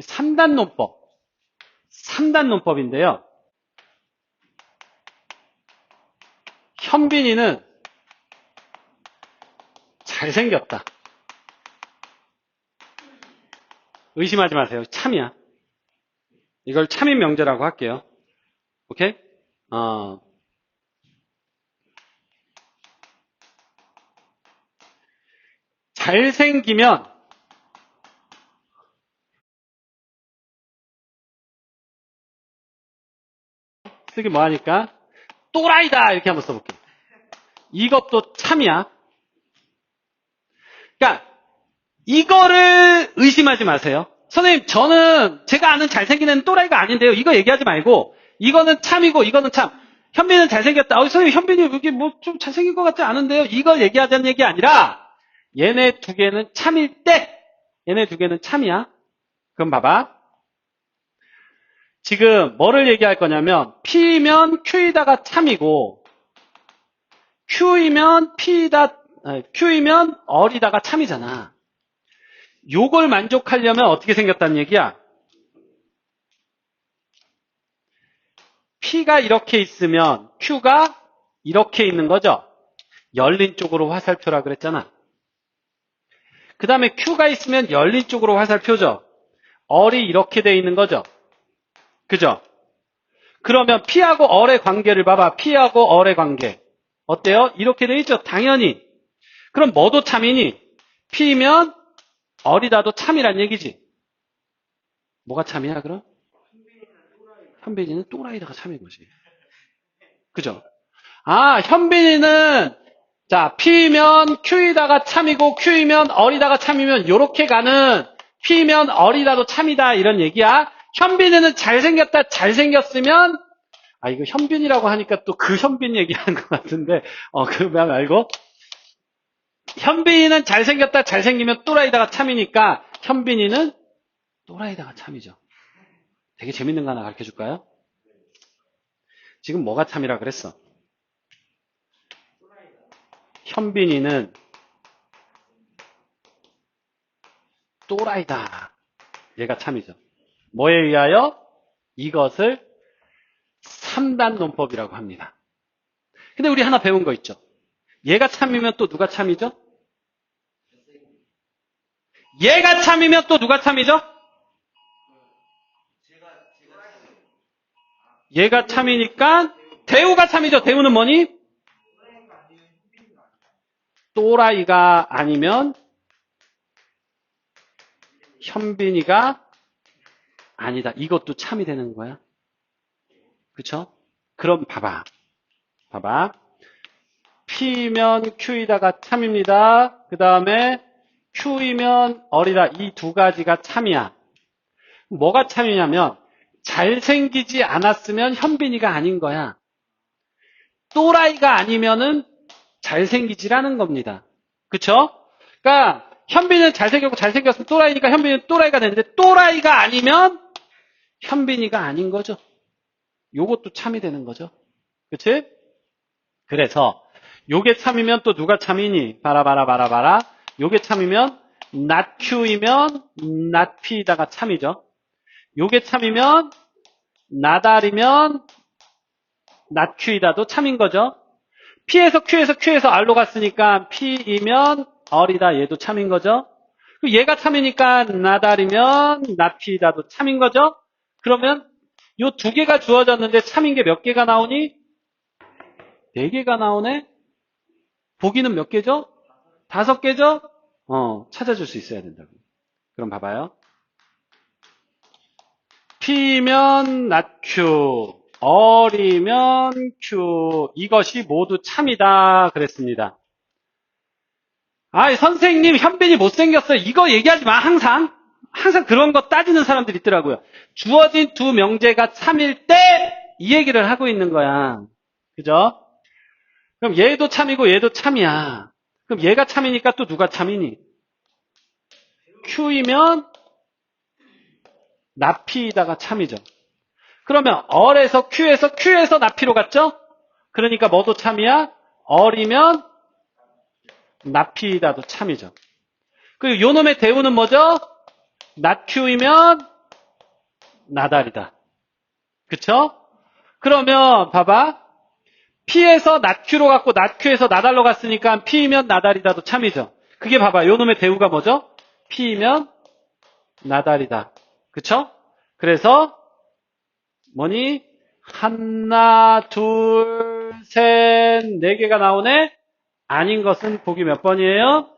3단 논법. 3단 논법인데요. 현빈이는 잘생겼다. 의심하지 마세요. 참이야. 이걸 참인 명제라고 할게요. 오케이? 어. 잘생기면 쓰기 뭐하니까 또라이다 이렇게 한번 써볼게요. 이것도 참이야. 그러니까 이거를 의심하지 마세요. 선생님 저는 제가 아는 잘생긴 애는 또라이가 아닌데요. 이거 얘기하지 말고 이거는 참이고 이거는 참. 현빈은 잘생겼다. 어, 선생님 현빈이 여기 뭐 좀 잘생긴 것 같지 않은데요. 이걸 얘기하자는 얘기 아니라 얘네 두 개는 참일 때 얘네 두 개는 참이야. 그럼 봐봐. 지금 뭐를 얘기할 거냐면 P면 Q이다가 참이고 Q이면 P이다 Q이면 어리다가 참이잖아. 요걸 만족하려면 어떻게 생겼다는 얘기야? P가 이렇게 있으면 Q가 이렇게 있는 거죠? 열린 쪽으로 화살표라 그랬잖아. 그 다음에 Q가 있으면 열린 쪽으로 화살표죠? 얼이 이렇게 돼 있는 거죠? 그죠? 그러면 P하고 얼의 관계를 봐봐. P하고 얼의 관계. 어때요? 이렇게 돼 있죠? 당연히. 그럼 뭐도 참이니? P면 얼이다도 참이란 얘기지. 뭐가 참이야, 그럼? 현빈이는 또라이다가 참인 거지. 그죠? 아, 현빈이는 자, P면 Q이다가 참이고 Q이면 어리다가 참이면 요렇게 가는 P면 어리다도 참이다 이런 얘기야. 현빈이는 잘생겼다 잘생겼으면 아 이거 현빈이라고 하니까 또 그 현빈 얘기하는 것 같은데 어 그만 말고 현빈이는 잘생겼다 잘생기면 또라이다가 참이니까 현빈이는 또라이다가 참이죠. 되게 재밌는 거 하나 가르쳐 줄까요? 지금 뭐가 참이라 그랬어? 현빈이는 또라이다. 얘가 참이죠. 뭐에 의하여? 이것을 3단 논법이라고 합니다. 근데 우리 하나 배운 거 있죠? 얘가 참이면 또 누가 참이죠? 얘가 참이면 또 누가 참이죠? 얘가 참이니까 대우가 참이죠. 대우는 뭐니? 또라이가 아니면 현빈이가 아니다. 이것도 참이 되는 거야. 그쵸? 그럼 봐봐. 봐봐. P면 Q이다가 참입니다. 그 다음에 Q이면 어리다. 이 두 가지가 참이야. 뭐가 참이냐면 잘생기지 않았으면 현빈이가 아닌 거야. 또라이가 아니면은 잘생기지라는 겁니다. 그쵸? 그러니까 현빈은 잘생겼고 잘생겼으면 또라이니까 현빈은 또라이가 되는데 또라이가 아니면 현빈이가 아닌 거죠. 요것도 참이 되는 거죠. 그치? 그래서 요게 참이면 또 누가 참이니? 바라바라 바라바라. 요게 참이면 not Q이면 not P다가 참이죠. 요게 참이면 나달이면 Q이다도 참인 거죠. P에서 Q에서 Q에서 R로 갔으니까 P이면 얼이다 얘도 참인 거죠. 그리고 얘가 참이니까 나달이면 P이다도 참인 거죠. 그러면 요 두 개가 주어졌는데 참인 게 몇 개가 나오니? 네 개가 나오네? 보기는 몇 개죠? 다섯 개죠? 어, 찾아줄 수 있어야 된다고. 그럼 봐봐요. P면 낮추, 어리면 Q, 이것이 모두 참이다. 그랬습니다. 아, 선생님, 현빈이 못생겼어요. 이거 얘기하지 마, 항상. 항상 그런 거 따지는 사람들이 있더라고요. 주어진 두 명제가 참일 때 이 얘기를 하고 있는 거야. 그죠? 그럼 얘도 참이고 얘도 참이야. 그럼 얘가 참이니까 또 누가 참이니? Q이면 나피다가 참이죠. 그러면 얼에서 Q에서 Q에서 나피로 갔죠? 그러니까 뭐도 참이야? 얼이면 나피다도 참이죠. 그리고 요 놈의 대우는 뭐죠? 낮Q이면 나달이다. 그쵸? 그러면 봐봐. P에서 낮Q로 갔고 낮Q에서 나달로 갔으니까 P면 나달이다도 참이죠. 그게 봐봐. 요 놈의 대우가 뭐죠? P면 나달이다. 그쵸? 그래서 뭐니? 하나, 둘, 셋, 네 개가 나오네? 아닌 것은 보기 몇 번이에요?